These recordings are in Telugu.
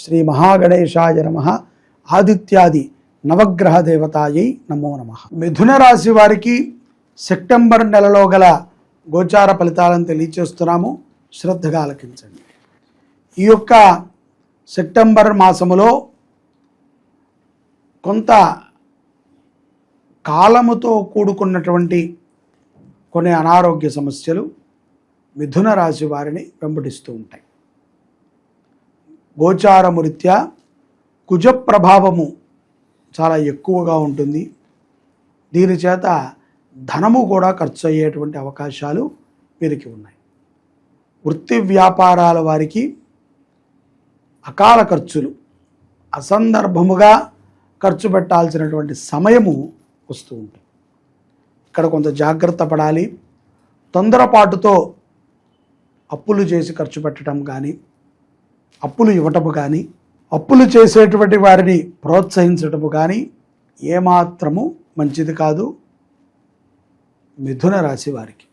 శ్రీ మహాగణేశాయ నమ. ఆదిత్యాది నవగ్రహ దేవతాయై నమో నమ. మిథున రాశి వారికి సెప్టెంబర్ నెలలో గల గోచార ఫలితాలను తెలియచేస్తున్నాము. శ్రద్ధగా ఆలకించండి. ఈ యొక్క సెప్టెంబర్ మాసములో కొంత కాలముతో కూడుకున్నటువంటి కొన్ని అనారోగ్య సమస్యలు మిథున రాశి వారిని వెంబడిస్తూ ఉంటాయి. గోచారమురీత్యా కుజ ప్రభావము చాలా ఎక్కువగా ఉంటుంది. దీని చేత ధనము కూడా ఖర్చు అయ్యేటువంటి అవకాశాలు వీరికి ఉన్నాయి. వృత్తి వ్యాపారాల వారికి అకాల ఖర్చులు అసందర్భముగా ఖర్చు పెట్టాల్సినటువంటి సమయము వస్తూ ఉంటుంది. ఇక్కడ కొంత జాగ్రత్త పడాలి. తొందరపాటుతో అప్పులు చేసి ఖర్చు పెట్టడం కానీ అప్పులు ఇవ్వటము కానీ అప్పులు చేసేటువంటి వారిని ప్రోత్సహించటము కానీ ఏమాత్రము మంచిది కాదు మిథున రాశి వారికి.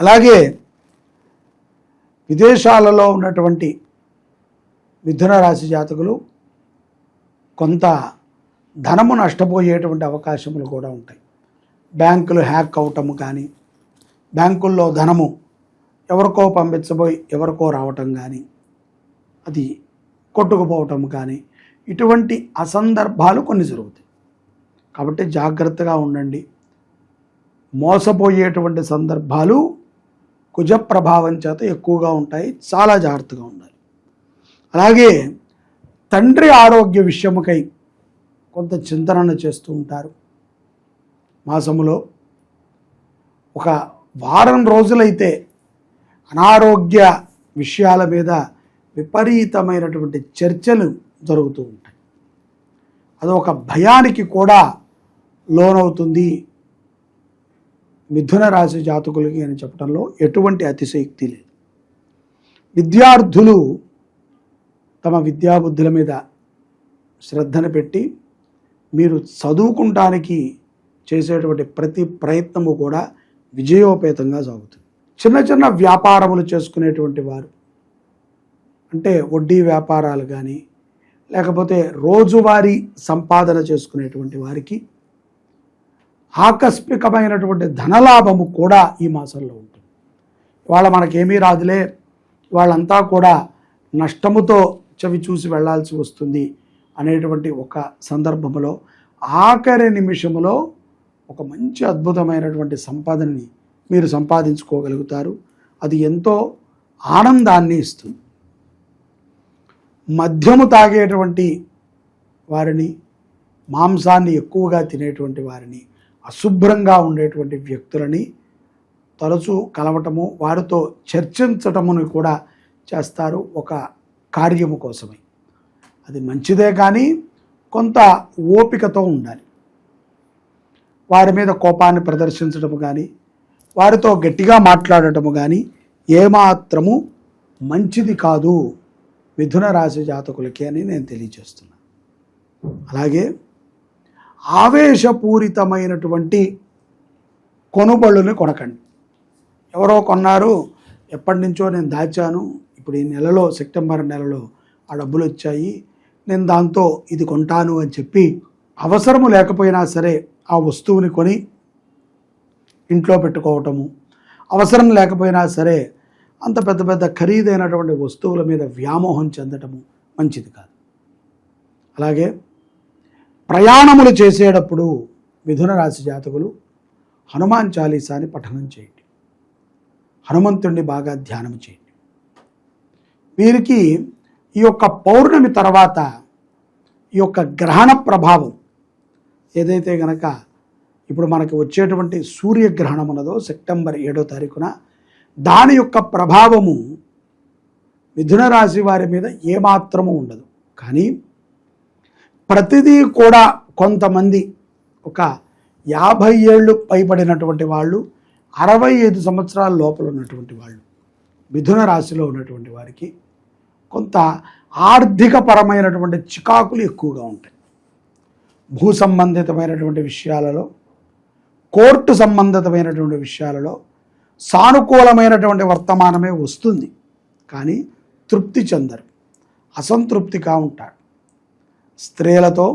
అలాగే విదేశాలలో ఉన్నటువంటి మిథున రాశి జాతకులు కొంత ధనము నష్టపోయేటువంటి అవకాశములు కూడా ఉంటాయి. బ్యాంకులు హ్యాక్ అవటము కానీ బ్యాంకుల్లో ధనము ఎవరికో పంపించబోయి ఎవరికో రావటం కానీ అది కొట్టుకుపోవటం కానీ ఇటువంటి అసందర్భాలు కొన్ని జరుగుతాయి. కాబట్టి జాగ్రత్తగా ఉండండి. మోసపోయేటువంటి సందర్భాలు కుజ ప్రభావం చేత ఎక్కువగా ఉంటాయి. చాలా జాగ్రత్తగా ఉండాలి. అలాగే తండ్రి ఆరోగ్య విషయముకై కొంత చింతనను చేస్తూ ఉంటారు. మాసములో ఒక వారం రోజులైతే అనారోగ్య విషయాల మీద విపరీతమైనటువంటి చర్చలు జరుగుతూ ఉంటాయి. అది ఒక భయానికి కూడా లోనవుతుంది. మిథున రాశి జాతకులకి అని చెప్పడంలో ఎటువంటి అతిశయక్తి లేదు. విద్యార్థులు తమ విద్యాబుద్ధుల మీద శ్రద్ధను పెట్టి మీరు చదువుకుంటానికి చేసేటువంటి ప్రతి ప్రయత్నము కూడా విజయోపేతంగా సాగుతుంది. చిన్న చిన్న వ్యాపారములు చేసుకునేటువంటి వారు. అంటే వడ్డీ వ్యాపారాలు కానీ లేకపోతే రోజువారీ సంపాదన చేసుకునేటువంటి వారికి ఆకస్మికమైనటువంటి ధనలాభము కూడా ఈ మాసంలో ఉంటుంది. ఇవాళ మనకేమీ రాదులే వాళ్ళంతా కూడా నష్టముతో చవి చూసి వెళ్ళాల్సి వస్తుంది అనేటువంటి ఒక సందర్భంలో ఆఖరి నిమిషంలో ఒక మంచి అద్భుతమైనటువంటి సంపాదనని మీరు సంపాదించుకోగలుగుతారు. అది ఎంతో ఆనందాన్ని ఇస్తుంది. మద్యము తాగేటువంటి వారిని మాంసాన్ని ఎక్కువగా తినేటువంటి వారిని అశుభ్రంగా ఉండేటువంటి వ్యక్తులని తరచూ కలవటము వారితో చర్చించటమును కూడా చేస్తారు. ఒక కార్యము కోసమే. అది మంచిదే కానీ కొంత ఓపికతో ఉండాలి. వారి మీద కోపాన్ని ప్రదర్శించడం కానీ వారితో గట్టిగా మాట్లాడటము కానీ ఏమాత్రము మంచిది కాదు మిథున రాశి జాతకులకి అని నేను తెలియజేస్తున్నాను అలాగే ఆవేశపూరితమైనటువంటి కొనుబళ్ళుని కొనకండి. ఎవరో కొన్నారు ఎప్పటి నుంచో నేను దాచాను ఇప్పుడు ఈ నెలలో సెప్టెంబర్ నెలలో ఆ డబ్బులు వచ్చాయి నేను దాంతో ఇది కొంటాను అని చెప్పి అవసరము లేకపోయినా సరే ఆ వస్తువుని కొని ఇంట్లో పెట్టుకోవటము అవసరం లేకపోయినా సరే అంత పెద్ద పెద్ద ఖరీదైనటువంటి వస్తువుల మీద వ్యామోహం చెందటము మంచిది కాదు. అలాగే ప్రయాణములు చేసేటప్పుడు మిథున రాశి జాతకులు హనుమాన్ చాలీసాని పఠనం చేయండి. హనుమంతుణ్ణి బాగా ధ్యానం చేయండి. వీరికి ఈ యొక్క పౌర్ణమి తర్వాత ఈ యొక్క గ్రహణ ప్రభావం ఏదైతే గనక ఇప్పుడు మనకి వచ్చేటువంటి సూర్యగ్రహణం ఉన్నదో సెప్టెంబర్ ఏడో తారీఖున దాని యొక్క ప్రభావము మిథున రాశి వారి మీద ఏమాత్రము ఉండదు. కానీ ప్రతిదీ కూడా కొంతమంది ఒక యాభై ఏళ్ళు పైబడినటువంటి వాళ్ళు అరవై ఐదు సంవత్సరాల లోపల ఉన్నటువంటి వాళ్ళు మిథున రాశిలో ఉన్నటువంటి వారికి కొంత ఆర్థిక పరమైనటువంటి చికాకులు ఎక్కువగా ఉంటాయి. భూ సంబంధితమైనటువంటి విషయాలలో కోర్టు సంబంధితమైనటువంటి విషయాలలో సానుకూలమైనటువంటి వర్తమానమే వస్తుంది. కానీ తృప్తి చెందరు. అసంతృప్తిగా ఉంటాడు స్త్రీలతో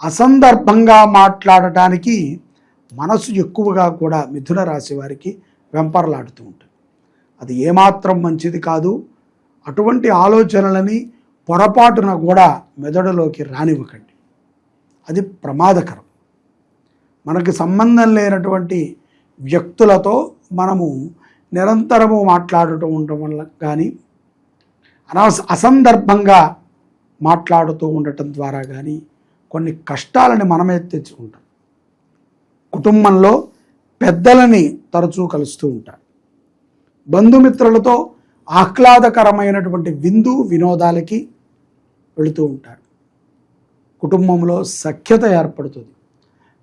అసందర్భంగా మాట్లాడటానికి మనసు ఎక్కువగా కూడా మిథున రాశి వారికి వెంపర్లాడుతూ ఉంటుంది. అది ఏమాత్రం మంచిది కాదు. అటువంటి ఆలోచనలని పొరపాటున కూడా మెదడులోకి రానివ్వకండి. అది ప్రమాదకరం. మనకి సంబంధం లేనటువంటి వ్యక్తులతో మనము నిరంతరము మాట్లాడటం ఉండటం వల్ల కానీ అనవస అసందర్భంగా మాట్లాడుతూ ఉండటం ద్వారా కానీ కొన్ని కష్టాలని మనమే తెచ్చుకుంటాం. కుటుంబంలో పెద్దలని తరచూ కలుస్తూ ఉంటారు. బంధుమిత్రులతో ఆహ్లాదకరమైనటువంటి విందు వినోదాలకి వెళుతూ ఉంటారు. కుటుంబంలో సఖ్యత ఏర్పడుతుంది.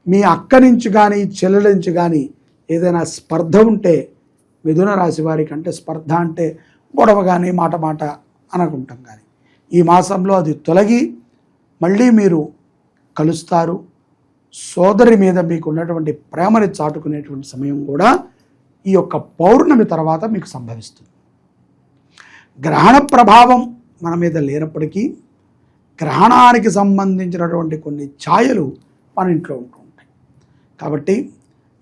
మీ అక్క నుంచి కానీ చెల్లెల నుంచి కానీ ఏదైనా స్పర్ధ ఉంటే మిథున రాశి వారికి అంటే స్పర్ధ అంటే గొడవ కానీ మాట మాట అనుకుంటాం కానీ ఈ మాసంలో అది తొలగి మళ్ళీ మీరు కలుస్తారు. సోదరి మీద మీకు ఉన్నటువంటి ప్రేమని చాటుకునేటువంటి సమయం కూడా ఈ యొక్క పౌర్ణమి తర్వాత మీకు సంభవిస్తుంది. గ్రహణ ప్రభావం మన మీద లేనప్పటికీ గ్రహణానికి సంబంధించినటువంటి కొన్ని ఛాయలు మన ఇంట్లో ఉంటూ ఉంటాయి. కాబట్టి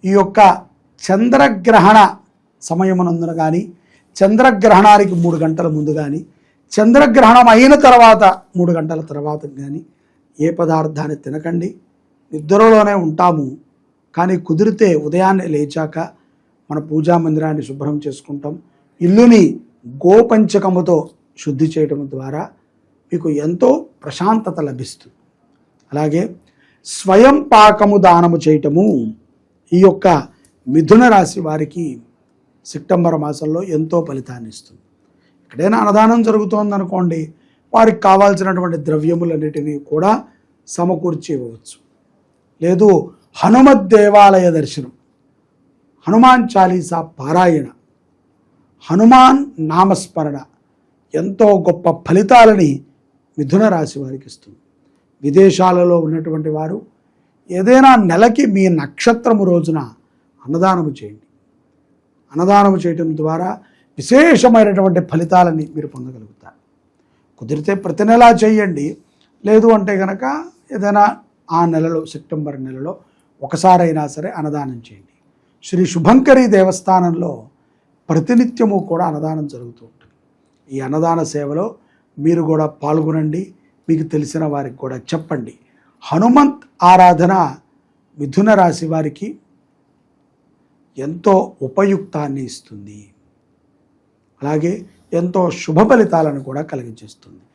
ఈ యొక్క చంద్రగ్రహణ సమయమునందున కానీ చంద్రగ్రహణానికి మూడు గంటల ముందు కానీ చంద్రగ్రహణం అయిన తర్వాత మూడు గంటల తర్వాత కానీ ఏ పదార్థాన్ని తినకండి. నిద్రలోనే ఉంటాము. కానీ కుదిరితే ఉదయాన్నే లేచాక మన పూజా మందిరాన్ని శుభ్రం చేసుకుంటాం. ఇల్లుని గోపంచకముతో శుద్ధి చేయడం ద్వారా మీకు ఎంతో ప్రశాంతత లభిస్తుంది. అలాగే స్వయం పాకము దానము చేయటము ఈ యొక్క మిథున రాశి వారికి సెప్టెంబర్ మాసంలో ఎంతో ఫలితాన్ని ఇస్తుంది. ఎక్కడైనా అన్నదానం జరుగుతోందనుకోండి వారికి కావాల్సినటువంటి ద్రవ్యములన్నిటినీ కూడా సమకూర్చి ఇవ్వవచ్చు. లేదు హనుమత్ దేవాలయ దర్శనం హనుమాన్ చాలీసా పారాయణ హనుమాన్ నామస్మరణ ఎంతో గొప్ప ఫలితాలని మిథున రాశి వారికి ఇస్తుంది. విదేశాలలో ఉన్నటువంటి వారు ఏదైనా నెలకి మీ నక్షత్రము రోజున అన్నదానము చేయండి. అన్నదానము చేయటం ద్వారా విశేషమైనటువంటి ఫలితాలని మీరు పొందగలుగుతారు. కుదిరితే ప్రతి నెలా చేయండి. లేదు అంటే కనుక ఏదైనా ఆ నెలలో సెప్టెంబర్ నెలలో ఒకసారైనా సరే అన్నదానం చేయండి. శ్రీ శుభంకరి దేవస్థానంలో ప్రతినిత్యము కూడా అన్నదానం జరుగుతూ ఉంటుంది. ఈ అన్నదాన సేవలో మీరు కూడా పాల్గొనండి. మీకు తెలిసిన వారికి కూడా చెప్పండి. హనుమంత్ ఆరాధన మిథున రాశి వారికి ఎంతో ఉపయుక్తాన్ని ఇస్తుంది. అలాగే ఎంతో శుభ ఫలితాలను కూడా కలిగించేస్తుంది.